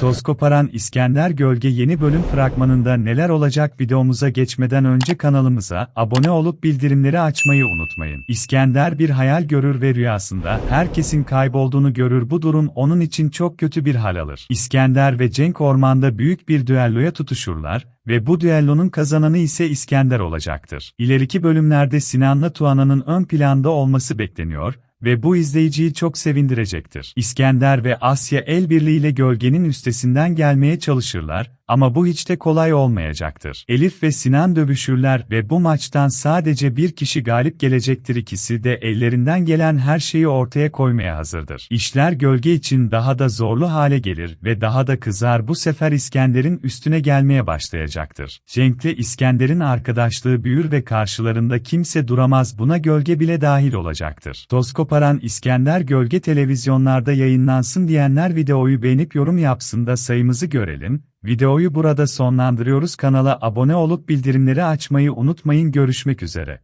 Toz koparan İskender Gölge yeni bölüm fragmanında neler olacak videomuza geçmeden önce kanalımıza abone olup bildirimleri açmayı unutmayın. İskender bir hayal görür ve rüyasında herkesin kaybolduğunu görür bu durum onun için çok kötü bir hal alır. İskender ve Cenk ormanda büyük bir düelloya tutuşurlar ve bu düellonun kazananı ise İskender olacaktır. İleriki bölümlerde Sinan'la Tuana'nın ön planda olması bekleniyor ve bu izleyiciyi çok sevindirecektir. İskender ve Asya el birliğiyle gölgenin üstesinden gelmeye çalışırlar ama bu hiç de kolay olmayacaktır. Elif ve Sinan dövüşürler ve bu maçtan sadece bir kişi galip gelecektir ikisi de ellerinden gelen her şeyi ortaya koymaya hazırdır. İşler gölge için daha da zorlu hale gelir ve daha da kızar bu sefer İskender'in üstüne gelmeye başlayacaktır. Cenk'le İskender'in arkadaşlığı büyür ve karşılarında kimse duramaz buna gölge bile dahil olacaktır. Toz koparan İskender gölge televizyonlarda yayınlansın diyenler videoyu beğenip yorum yapsın da sayımızı görelim. Videoyu burada sonlandırıyoruz kanala abone olup bildirimleri açmayı unutmayın görüşmek üzere.